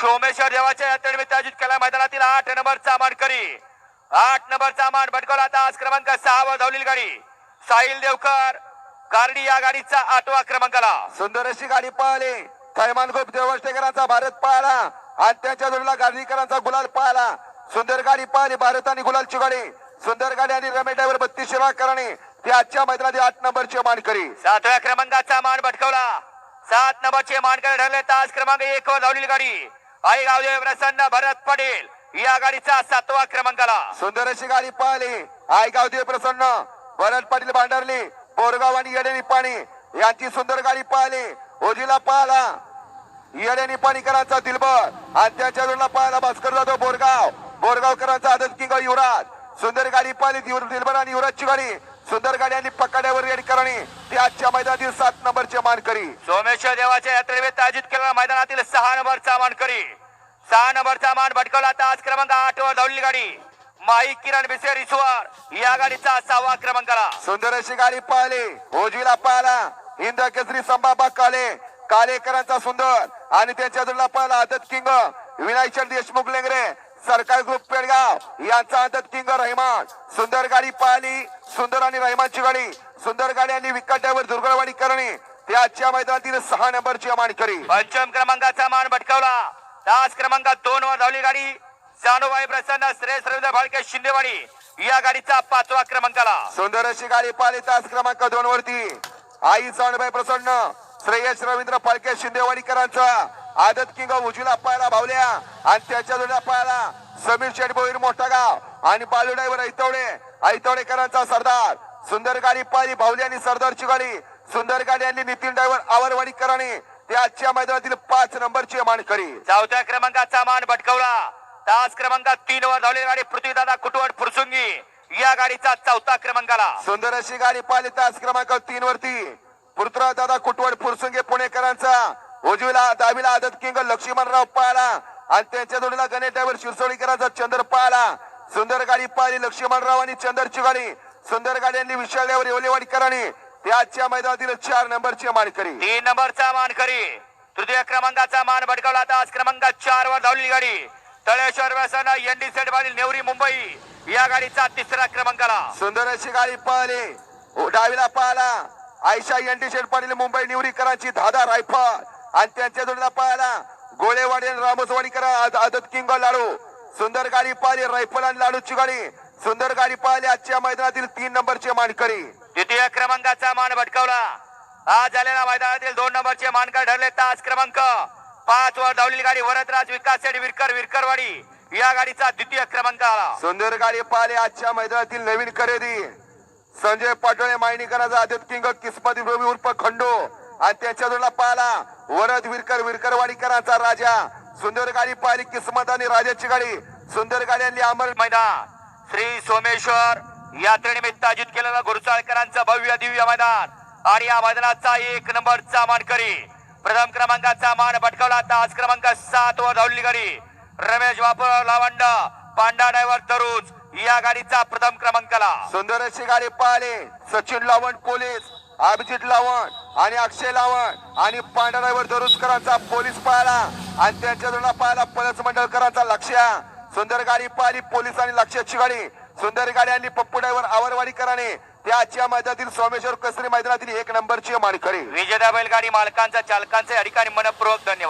सोमेश्वर देवाच्या यात्रेनिमित्त आयोजित केला मैदानातील आठ नंबरचा मानकरी. आठ नंबरचा मान भटकवला आता आज क्रमांक सहा वर धावलेली गाडी. साहिल देवकर कारडी या गाडीचा आठवा क्रमांकाला. सुंदर अशी गाडी पळाली. थैमान गोप देवष्टेकरांचा भारत पळाला. आणि त्याच्या जोडीला गांधीकरांचा गुलाल पळाला. सुंदर गाडी पळाली. भारत आणि गुलालची गाडी. सुंदर गाडी आणि रमेश ड्रायव्हर बत्तीस शिरा करणे. ते आजच्या मैदानात आठ नंबरचे मानकरी. सातव्या क्रमांकाचा मान भटकवला. सात नंबरचे मानकरी ठरले तास क्रमांक एक वर धावलेली गाडी. आईगावदेव प्रसन्न भरत पटेल. या गाडीचा सातवा क्रमांकाला. सुंदर अशी गाडी पाहिली. आयगाव देव प्रसन्न भरत पाटील भांडारली बोरगाव आणि येडे पाणी. यांची सुंदर गाडी पाहिली. ओजीला पाहिला. येडे निपाणीकरांचा दिलबर. आणि त्याच्या जोडला पाहिला भास्कर जाधव बोरगाव. बोरगावकरांचा आदत किंग युवराज. सुंदर गाडी पाहिली दिलबर आणि युवराजची गाडी. सुंदर गाडी आणि पकाड्यावर रेडी करणे. ते आजच्या मैदानातील सात नंबरचे मानकरी. सोमेश्वर देवाच्या यात्रेनिमित्त आयोजित केलेल्या मैदानातील सहा नंबरचा मानकरी. सहा नंबरचा मान भटकवला तास क्रमांक आठ वर धावलेली गाडी. माई किरण बिसेर ईश्वर या गाडीचा सहावा क्रमांकाला. सुंदर अशी गाडी पळाली. ओजीला पळाला. हिंद केसरी संभाबा काले. कालेकरांचा सुंदर. आणि त्यांच्या जोडला पळाला आदत किंग. विनायचंद देशमुख लेंगरे. सरकार ग्रुप पेडगाव यांचा आदत किंग रहिमान. सुंदर गाडी पळाली सुंदर आणि रहिमानची गाडी. सुंदर गाडी आणि विकट्यावर दुर्गळवाडी करणे ते आजच्या मैदानातील सहा नंबरची मानकरी पंचम क्रमांकाचा मान भटकवला. तास क्रमांक दोन वर धावली गाडी. सानुबाई प्रसन्न श्रेयस रवींद्र फाळके शिंदेवाडी. या गाडीचा पाचवा क्रमांकाला. सुंदर अशी गाडी पाहिली तास क्रमांक दोन वरती. आई सावणबाई प्रसन्न श्रेयस रवींद्र फाळके शिंदेवाडीकरांचा. आदत किंग उजवीला पायला भावल्या. आणि त्याच्या जोड्या पायला समीर शेठ भोईर मोठा गाव. आणि बालू ड्रायव्हर ऐतवडे. ऐतवडेकरांचा सरदार. सुंदर गाडी पाहिली भावली आणि सरदारची गाडी. सुंदर गाडी आणि नितीन ड्रायव्हर आवरवाडीकरांनी ते आजच्या मैदानातील पाच नंबरची मानकरी. चौथ्या क्रमांकाचा मान भटकवला. तास क्रमांक तीन वर धावलेली गाडी पृथ्वीदादा कुटवट फुरसुंगी. या गाडीचा चौथा क्रमांकाला. सुंदर अशी गाडी पाहिली तास क्रमांक तीन वरती पृथ्वीराज दादा कुटवड फुरसुंगे पुणेकरांचा. उजवीला दावीला आदत किंग लक्ष्मणराव पाहला आणि त्यांच्या जोडीला गणेश ड्रायव्हर शिरसोडीकरांचा चंद्र पाहला सुंदर गाडी पाहिली लक्ष्मणराव आणि चंदरची गाडी सुंदर गाडी यांनी विशाल ड्रायव्हर येवलेवाडीकरांनी. ते आजच्या मैदानातील चार नंबरची मानकरी. तीन नंबरचा मानकरी. तृतीय क्रमांकाचा मान भटकवला तास क्रमांक चार वर धावलेली गाडी. तळेश्वर व्यसन एनडी सेट बारील नेवरी मुंबई. या गाडीचा तिसरा क्रमांकाला. सुंदर अशी गाडी पाहिली. डावीला पाहला आयशा एनटी शेठ पाटील मुंबई निवरीकरांची धादा रायफल. आणि त्यांच्या जोडीला पाहला गोळेवाडी आणि रामोसवाडीकर आद- आदत किंग लाडू. सुंदर गाडी पाहिली रायफल आणि लाडूची गाडी. सुंदर गाडी पाहिली आजच्या मैदानातील तीन नंबरचे मानकरी. द्वितीय क्रमांकाचा मान भटकवला. आज झालेल्या मैदानातील दोन नंबरचे मानकर ठरले तास क्रमांक. पाच वर धावलेली गाडी वरदराज विकास शेठ विरकर विरकरवाडी. या गाडीचा द्वितीय क्रमांकाला सुंदर गाडी पाहिली आजच्या मैदानातील नवीन खरेदी. संजय पाटोळे मायनीकरांचा आदित किंग किस्मती उर्फ खंडो. आणि त्याच्या जोडला पाहिला वरद विरकर विरकरवाडीकरांचा राजा. सुंदर गाडी पाहिली किस्मत आणि राजाची गाडी. सुंदर गाडी आणली अमर मैदान. श्री सोमेश्वर यात्रेनिमित्त आयोजित केलेलं गुरुचाळकरांचा भव्य दिव्य मैदान. आणि या मैदानाचा एक नंबरचा मानकरी. प्रथम क्रमांकाचा मान भटकवला आज क्रमांक सात वर धावली गाडी रमेश बापूराव लावंड पांडा ड्रायव्हर तरुज या गाडीचा प्रथम क्रमांकाला. सुंदर अशी गाडी पाहिली. सचिन लावंड पोलीस. अभिजित लावण आणि अक्षय लावण आणि पांढरावर दरुजकरांचा पोलीस पाहिला आणि त्यांच्या जोडला पाहिला पलस मंडळकरांचा लक्ष. सुंदर गाडी पाहिली पोलिसांनी आणि लक्षाची गाडी. सुंदर गाडी आणि पप्पू ड्रायव्हर आवरवाडीकरांनी त्या आजच्या मैदानातील सोमेश्वर कसरी मैदानातील एक नंबरची मानकरी. विजेता बैलगाडी मालकांचा चालकांचे या ठिकाणी मनपूर्वक धन्यवाद.